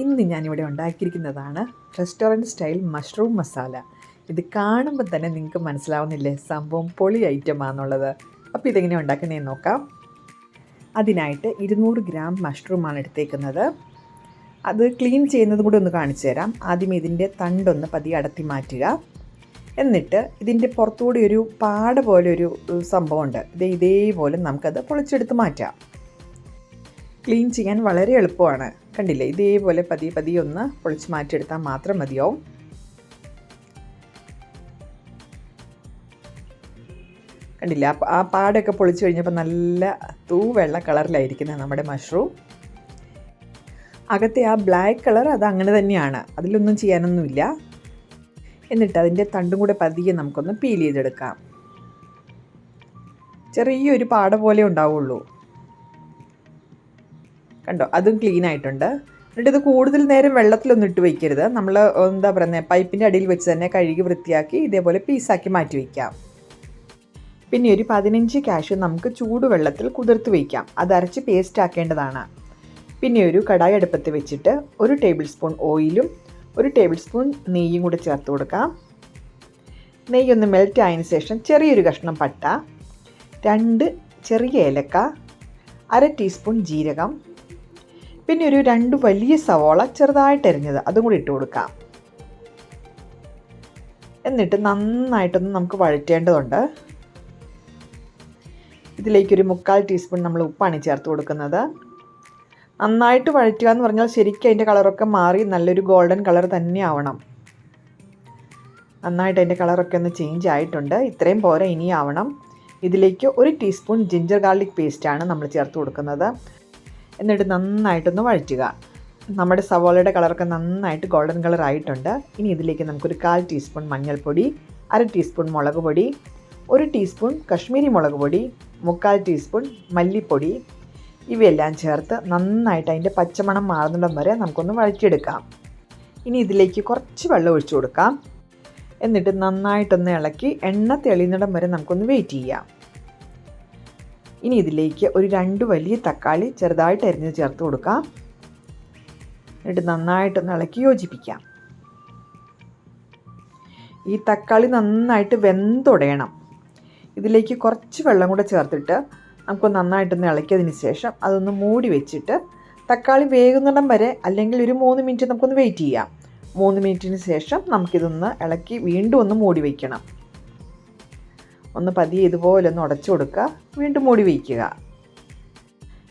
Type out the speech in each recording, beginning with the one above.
ഇന്ന് ഞാനിവിടെ ഉണ്ടാക്കിയിരിക്കുന്നതാണ് റെസ്റ്റോറന്റ് സ്റ്റൈൽ മഷ്റൂം മസാല. ഇത് കാണുമ്പോൾ തന്നെ നിങ്ങൾക്ക് മനസ്സിലാവുന്നില്ലേ സംഭവം പൊളി ഐറ്റം ഐറ്റമാണെന്നുള്ളത്. അപ്പോൾ ഇതെങ്ങനെ ഉണ്ടാക്കുന്നതെന്ന് നോക്കാം. അതിനായിട്ട് ഇരുന്നൂറ് ഗ്രാം മഷ്റൂമാണ് എടുത്തേക്കുന്നത്. അത് ക്ലീൻ ചെയ്യുന്നതും കൂടി ഒന്ന് കാണിച്ചു തരാം. ആദ്യം ഇതിന്റെ തണ്ടൊന്ന് പതിയെ അടത്തി മാറ്റുക. എന്നിട്ട് ഇതിന്റെ പുറത്തുകൂടി ഒരു പാട പോലെ ഒരു സംഭവമുണ്ട്. ഇത് ഇതേപോലെ നമുക്കത് പൊളിച്ചെടുത്ത് മാറ്റാം. ക്ലീൻ ചെയ്യാൻ വളരെ എളുപ്പമാണ്. കണ്ടില്ലേ? ഇതേപോലെ പതി പതിയെ ഒന്ന് പൊളിച്ച് മാറ്റിയെടുത്താൽ മാത്രം മതിയാവും. കണ്ടില്ല? ആ പാടൊക്കെ പൊളിച്ച് കഴിഞ്ഞപ്പോൾ നല്ല തൂ വെള്ള കളറിലായിരിക്കുന്നത് നമ്മുടെ മഷ്റൂം. അകത്തെ ആ ബ്ലാക്ക് കളർ അത് അങ്ങനെ തന്നെയാണ്. അതിലൊന്നും ചെയ്യാനൊന്നുമില്ല. എന്നിട്ട് അതിന്റെ തണ്ടും കൂടെ പതിയെ നമുക്കൊന്ന് പീൽ ചെയ്തെടുക്കാം. ചെറിയൊരു പാട പോലെ ഉണ്ടാവുള്ളൂ. കണ്ടോ? അതും ക്ലീൻ ആയിട്ടുണ്ട്. എന്നിട്ട് ഇത് കൂടുതൽ നേരം വെള്ളത്തിലൊന്നും ഇട്ട് വയ്ക്കരുത് നമ്മൾ എന്താ പറയുന്നത് പൈപ്പിന്റെ അടിയിൽ വെച്ച് തന്നെ കഴുകി വൃത്തിയാക്കി ഇതേപോലെ പീസാക്കി മാറ്റി വയ്ക്കാം പിന്നെ ഒരു പതിനഞ്ച് കാഷ്യൂ നമുക്ക് ചൂടുവെള്ളത്തിൽ കുതിർത്ത് വയ്ക്കാം അത് അരച്ച് പേസ്റ്റ് ആക്കേണ്ടതാണ്. പിന്നെ ഒരു കടായി അടുപ്പത്ത് വെച്ചിട്ട് ഒരു ടേബിൾ സ്പൂൺ ഓയിലും ഒരു ടേബിൾ സ്പൂൺ നെയ്യും കൂടെ ചേർത്ത് കൊടുക്കാം. നെയ്യൊന്ന് മെൽറ്റ് ആയതിനു ശേഷം ചെറിയൊരു കഷ്ണം പട്ട രണ്ട് ചെറിയ ഏലക്ക അര ടീസ്പൂൺ ജീരകം പിന്നെ ഒരു രണ്ട് വലിയ സവോള ചെറുതായിട്ട് എരിഞ്ഞത് അതും കൂടി ഇട്ട് കൊടുക്കാം. എന്നിട്ട് നന്നായിട്ടൊന്ന് നമുക്ക് വഴറ്റേണ്ടതുണ്ട്. ഇതിലേക്കൊരു മുക്കാൽ ടീസ്പൂൺ നമ്മൾ ഉപ്പാണ് ചേർത്ത് കൊടുക്കുന്നത്. നന്നായിട്ട് വഴറ്റുക എന്ന് പറഞ്ഞാൽ ശരിക്കും അതിന്റെ കളറൊക്കെ മാറി നല്ലൊരു ഗോൾഡൻ കളർ തന്നെ ആവണം. നന്നായിട്ട് അതിന്റെ കളറൊക്കെ ഒന്ന് ചേഞ്ച് ആയിട്ടുണ്ട്. ഇത്രയും പോരെ ഇനി ഇതിലേക്ക് ഒരു ടീസ്പൂൺ ജിഞ്ചർ ഗാർലിക് പേസ്റ്റാണ് നമ്മൾ ചേർത്ത് കൊടുക്കുന്നത്. എന്നിട്ട് നന്നായിട്ടൊന്ന് വഴറ്റുക. നമ്മുടെ സവോളയുടെ കളറൊക്കെ നന്നായിട്ട് ഗോൾഡൻ കളർ ആയിട്ടുണ്ട് ഇനി ഇതിലേക്ക് നമുക്കൊരു കാൽ ടീസ്പൂൺ മഞ്ഞൾപ്പൊടി അര ടീസ്പൂൺ മുളക് പൊടി ഒരു ടീസ്പൂൺ കശ്മീരി മുളക് പൊടി മുക്കാൽ ടീസ്പൂൺ മല്ലിപ്പൊടി. ഇവയെല്ലാം ചേർത്ത് നന്നായിട്ട് അതിന്റെ പച്ചമണം മാറുന്നിടം വരെ നമുക്കൊന്ന് വഴറ്റിയെടുക്കാം. ഇനി ഇതിലേക്ക് കുറച്ച് വെള്ളം ഒഴിച്ചു കൊടുക്കാം. എന്നിട്ട് നന്നായിട്ടൊന്ന് ഇളക്കി എണ്ണ തെളിയുന്നിടം വരെ നമുക്കൊന്ന് വെയിറ്റ് ചെയ്യാം. ഇനി ഇതിലേക്ക് ഒരു രണ്ട് വലിയ തക്കാളി ചെറുതായിട്ട് അരിഞ്ഞ് ചേർത്ത് കൊടുക്കാം. എന്നിട്ട് നന്നായിട്ടൊന്ന് ഇളക്കി യോജിപ്പിക്കാം. ഈ തക്കാളി നന്നായിട്ട് വെന്തുടയണം. ഇതിലേക്ക് കുറച്ച് വെള്ളം കൂടെ ചേർത്തിട്ട് നമുക്ക് നന്നായിട്ടൊന്ന് ഇളക്കിയതിന് ശേഷം അതൊന്ന് മൂടി വെച്ചിട്ട് തക്കാളി വേകുന്നിടം വരെ അല്ലെങ്കിൽ ഒരു മൂന്ന് മിനിറ്റ് നമുക്കൊന്ന് വെയിറ്റ് ചെയ്യാം. മൂന്ന് മിനിറ്റിന് ശേഷം നമുക്കിതൊന്ന് ഇളക്കി വീണ്ടും ഒന്ന് മൂടി വയ്ക്കണം ഒന്ന് പതിയെ ഇതുപോലെ ഒന്ന് ഉടച്ചു കൊടുക്കുക. വീണ്ടും മൂടി വയ്ക്കുക.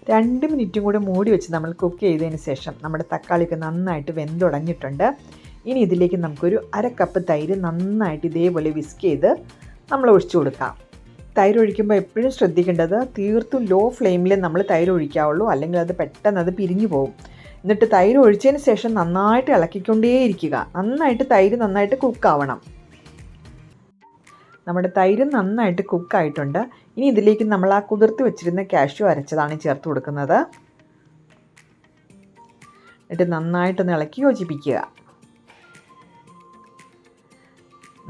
രണ്ട് മിനിറ്റും കൂടി മൂടി വെച്ച് നമ്മൾ കുക്ക് ചെയ്തതിന് ശേഷം നമ്മുടെ തക്കാളിയൊക്കെ നന്നായിട്ട് വെന്തുടഞ്ഞിട്ടുണ്ട്. ഇനി ഇതിലേക്ക് നമുക്കൊരു അര കപ്പ് തൈര് നന്നായിട്ട് ഇതേപോലെ വിസ്ക് ചെയ്ത് നമ്മൾ ഒഴിച്ചു കൊടുക്കാം. തൈര് ഒഴിക്കുമ്പോൾ എപ്പോഴും ശ്രദ്ധിക്കേണ്ടത് തീർത്തും ലോ ഫ്ലെയിമിൽ നമ്മൾ തൈര് ഒഴിക്കാവുള്ളൂ. അല്ലെങ്കിൽ അത് പെട്ടെന്ന് അത് പിരിഞ്ഞു പോകും. എന്നിട്ട് തൈര് ഒഴിച്ചതിന് ശേഷം നന്നായിട്ട് ഇളക്കിക്കൊണ്ടേയിരിക്കുക. നന്നായിട്ട് തൈര് നന്നായിട്ട് കുക്കാവണം നമ്മുടെ തൈര് നന്നായിട്ട് കുക്കായിട്ടുണ്ട്. ഇനി ഇതിലേക്ക് നമ്മൾ ആ കുതിർത്ത് വെച്ചിരുന്ന കാഷ്യൂ അരച്ചതാണ് ചേർത്ത് കൊടുക്കുന്നത്. എന്നിട്ട് നന്നായിട്ട് ഇളക്കി യോജിപ്പിക്കുക.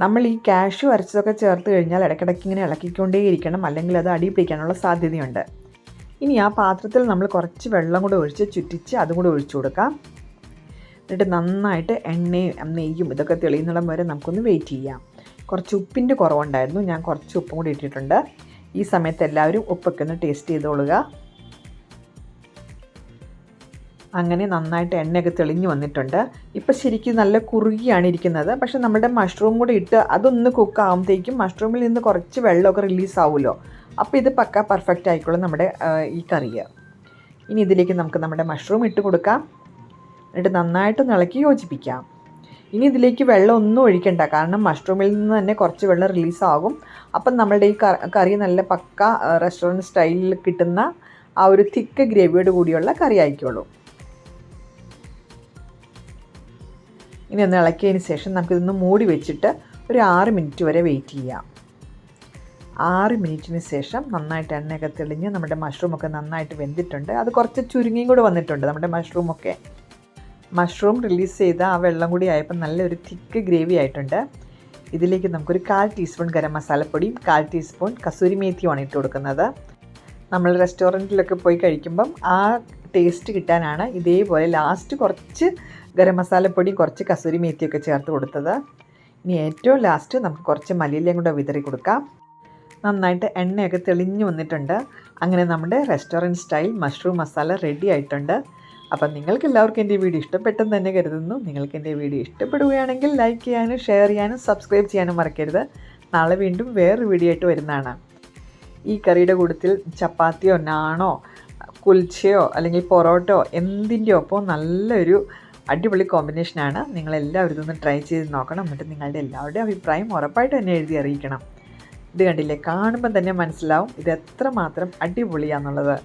നമ്മൾ ഈ കാഷ്യൂ അരച്ചതൊക്കെ ചേർത്ത് കഴിഞ്ഞാൽ ഇടയ്ക്കിടയ്ക്ക് ഇങ്ങനെ ഇളക്കിക്കൊണ്ടേയിരിക്കണം. അല്ലെങ്കിൽ അത് അടി പിടിക്കാനുള്ള സാധ്യതയുണ്ട്. ഇനി ആ പാത്രത്തിൽ നമ്മൾ കുറച്ച് വെള്ളം കൂടെ ഒഴിച്ച് ചുറ്റിച്ച് അതും കൂടെ ഒഴിച്ചു കൊടുക്കാം. എന്നിട്ട് നന്നായിട്ട് എണ്ണയും നെയ്യും ഇതൊക്കെ തെളിയുന്നിടം വരെ നമുക്കൊന്ന് വെയിറ്റ് ചെയ്യാം. കുറച്ച് ഉപ്പിന്റെ കുറവുണ്ടായിരുന്നു. ഞാൻ കുറച്ച് ഉപ്പും കൂടി ഇട്ടിട്ടുണ്ട്. ഈ സമയത്ത് എല്ലാവരും ഉപ്പൊക്കെ ഒന്ന് ടേസ്റ്റ് ചെയ്തോളുക. അങ്ങനെ നന്നായിട്ട് എണ്ണയൊക്കെ തെളിഞ്ഞു വന്നിട്ടുണ്ട്. ഇപ്പോൾ ശരിക്കും നല്ല കുറുകിയാണ് ഇരിക്കുന്നത്. പക്ഷെ നമ്മുടെ മഷ്റൂം കൂടി ഇട്ട് അതൊന്ന് കുക്ക് ആകുമ്പോഴത്തേക്കും മഷ്റൂമിൽ നിന്ന് കുറച്ച് വെള്ളമൊക്കെ റിലീസ് ആവുമല്ലോ. അപ്പോൾ ഇത് പക്ക പെർഫെക്റ്റ് ആയിക്കോളും നമ്മുടെ ഈ കറിയ്. ഇനി ഇതിലേക്ക് നമുക്ക് നമ്മുടെ മഷ്റൂം ഇട്ട് കൊടുക്കാം. എന്നിട്ട് നന്നായിട്ട് ഇളക്കി യോജിപ്പിക്കാം. ഇനി ഇതിലേക്ക് വെള്ളം ഒന്നും ഒഴിക്കണ്ട. കാരണം മഷ്റൂമിൽ നിന്ന് തന്നെ കുറച്ച് വെള്ളം റിലീസാകും അപ്പം നമ്മളുടെ ഈ കറി നല്ല പക്ക റെസ്റ്റോറന്റ് സ്റ്റൈലിൽ കിട്ടുന്ന ആ ഒരു തിക്ക് ഗ്രേവിയോട് കൂടിയുള്ള കറി ആയിക്കോളൂ ഇനി ഒന്ന് ഇളക്കിയതിന് ശേഷം നമുക്കിതൊന്ന് മൂടി വെച്ചിട്ട് ഒരു ആറ് മിനിറ്റ് വരെ വെയിറ്റ് ചെയ്യാം. ആറ് മിനിറ്റിന് ശേഷം നന്നായിട്ട് എണ്ണയൊക്കെ തെളിഞ്ഞ് നമ്മുടെ മഷ്റൂമൊക്കെ നന്നായിട്ട് വെന്തിട്ടുണ്ട്. അത് കുറച്ച് ചുരുങ്ങിയും കൂടെ വന്നിട്ടുണ്ട് നമ്മുടെ മഷ്റൂമൊക്കെ മഷ്റൂം റിലീസ് ചെയ്ത ആ വെള്ളം കൂടി ആയപ്പോൾ നല്ലൊരു തിക്ക് ഗ്രേവി ആയിട്ടുണ്ട്. ഇതിലേക്ക് നമുക്കൊരു കാൽ ടീസ്പൂൺ ഗരം മസാലപ്പൊടിയും കാൽ ടീസ്പൂൺ കസൂരി മേത്തിയുമാണ് ഇട്ട് കൊടുക്കുന്നത്. നമ്മൾ റെസ്റ്റോറന്റിലൊക്കെ പോയി കഴിക്കുമ്പം ആ ടേസ്റ്റ് കിട്ടാനാണ് ഇതേപോലെ ലാസ്റ്റ് കുറച്ച് ഗരം മസാലപ്പൊടി കുറച്ച് കസൂരി മേത്തിയൊക്കെ ചേർത്ത് കൊടുത്തത്. ഇനി ഏറ്റവും ലാസ്റ്റ് നമുക്ക് കുറച്ച് മല്ലിയിലയും കൂടെ വിതറി കൊടുക്കാം. നന്നായിട്ട് എണ്ണയൊക്കെ തെളിഞ്ഞു വന്നിട്ടുണ്ട്. അങ്ങനെ നമ്മുടെ restaurant style mushroom masala ready ആയിട്ടുണ്ട്. അപ്പം നിങ്ങൾക്ക് എല്ലാവർക്കും എന്റെ വീഡിയോ ഇഷ്ടപ്പെട്ടെന്ന് തന്നെ കരുതുന്നു. നിങ്ങൾക്ക് എന്റെ വീഡിയോ ഇഷ്ടപ്പെടുകയാണെങ്കിൽ ലൈക്ക് ചെയ്യാനും ഷെയർ ചെയ്യാനും സബ്സ്ക്രൈബ് ചെയ്യാനും മറക്കരുത്. നാളെ വീണ്ടും വേറൊരു വീഡിയോ ആയിട്ട് വരുന്നതാണ്. ഈ കറിയുടെ കൂട്ടത്തിൽ ചപ്പാത്തിയോ നാണോ കുൽച്ചയോ അല്ലെങ്കിൽ പൊറോട്ടയോ എന്തിന്റെ ഒപ്പം നല്ലൊരു അടിപൊളി കോമ്പിനേഷനാണ് നിങ്ങളെല്ലാവരും ഇതൊന്ന് ട്രൈ ചെയ്ത് നോക്കണം. എന്നിട്ട് നിങ്ങളുടെ എല്ലാവരുടെയും അഭിപ്രായം ഉറപ്പായിട്ട് തന്നെ എഴുതി അറിയിക്കണം. ഇത് കണ്ടില്ലേ? കാണുമ്പം തന്നെ മനസ്സിലാവും ഇത് എത്രമാത്രം അടിപൊളിയാണെന്നുള്ളത്